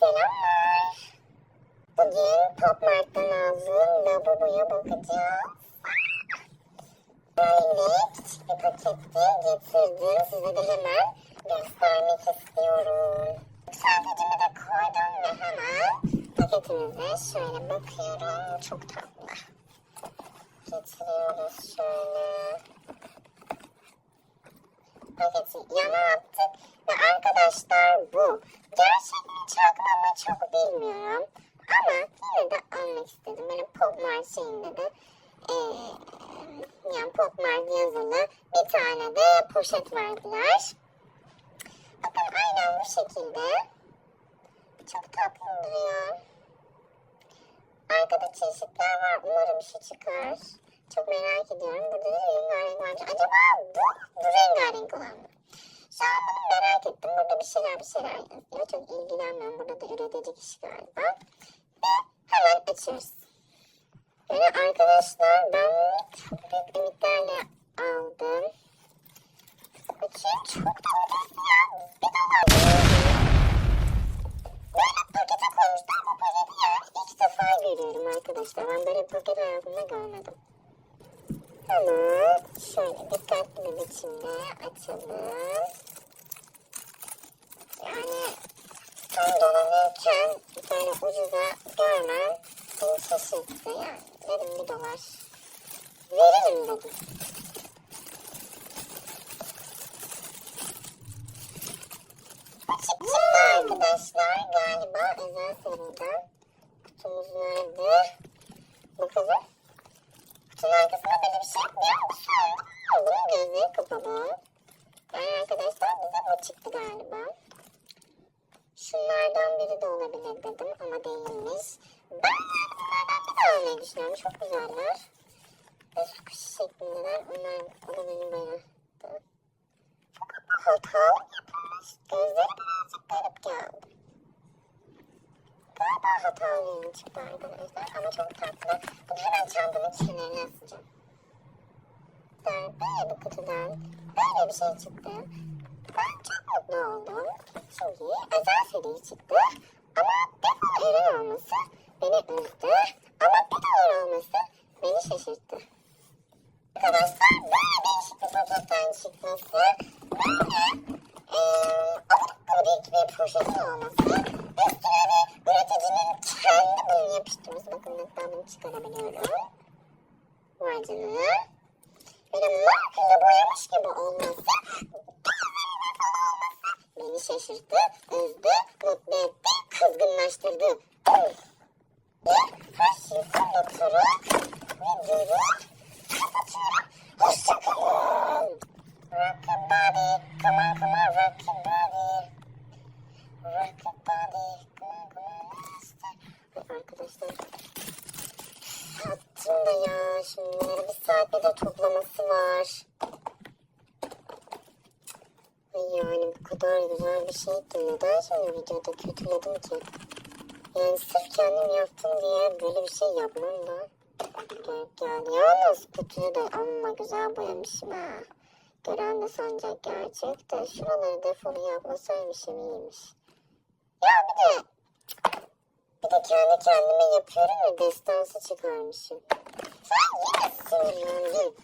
Selamlar. Bugün Pop Mart'tan aldığım lavaboya bakacağız. Böyle küçük bir pakette getirdim. Size de hemen göstermek istiyorum. Sadecimi de koydum ve hemen paketimize şöyle bakıyorum. Çok tatlı. Getiriyoruz şöyle. paketi yana attık ve arkadaşlar bu. Gerçekten çok ama çok bilmiyorum. Ama yine de almak istedim. Böyle pop mart şeyinde de eee yani pop mart yazılı bir tane de poşet verdiler. Bakın aynen bu şekilde. Çok tatlı duruyor. Arkada çeşitler var. Umarım şu çıkar. Çok merak ediyorum. Burada da rengarenk varmış. Acaba bu, bu rengarenk olan mı? An bunu merak ettim. Burada bir şeyler bir şeyler yazıyor. Çok ilgilenmiyorum. Burada da üretici kişi galiba. Ve hemen açıyoruz. Yani arkadaşlar ben çok büyük miktarla aldım. Bakayım çok da ucuz ya. Bir dolar. Böyle pakete koymuşlar bu paketi yani ilk defa görüyorum arkadaşlar. Ben böyle paket hayatımda görmedim. Ama şöyle dikkatli bir biçimde açalım. Yani tam dolanırken böyle ucuza görmem beni şaşırttı yani. Dedim bir dolar veririm dedim. Çık çıktı arkadaşlar galiba özel seriden. Kutumuz nerede? Bakalım. Kutunun arkasında böyle bir şey yok musun? Bunun gözleri kapalı. Yani arkadaşlar bize bu çıktı galiba. Şunlardan biri de olabilir dedim ama değilmiş. Ben bunlardan bir almayı düşünüyorum. Çok güzeller. Ve su kuşu şeklindeler. Onlar o da beni bayılttı. Çok ama hatalı yapılmış. Gözleri birazcık garip geldi. Galiba hatalı ürün çıktı arkadaşlar ama çok tatlı. Bunu hemen çantamın kenarına asacağım. Böyle bu kutudan böyle bir şey çıktı. Ben çok mutlu oldum. Çünkü özel seri çıktı. Ama defol ürün olması beni üzdü. Ama bir dolar olması beni şaşırttı. Arkadaşlar böyle değişik bir paketten çıkması, böyle abuk gudik bir poşetin olması, üstüne de üreticinin kendi bunu yapıştırması. Bakın hatta bunu çıkarabiliyorum. Vay canına. Böyle markayla boyamış gibi olması, gözlerine falan olması beni şaşırttı, üzdü, mutlu etti, kızgınlaştırdı. Ve faşizmle turu videoyu kapatıyorum. Hoşçakalın. Rock ya, şimdi bunları bir saatte de toplaması var. Ay yani bu kadar güzel bir şey ki neden şimdi videoda kötüledim ki? Yani sırf kendim yaptım diye böyle bir şey yapmam da. Gerek geldi. Yalnız kutuyu da amma güzel boyamışım ha. Gören de sanacak gerçek de şuraları defolu yapmasaymışım iyiymiş. Ya bir de bir de kendi kendime yapıyorum ya destansı çıkarmışım. Sen yine sinirlendin.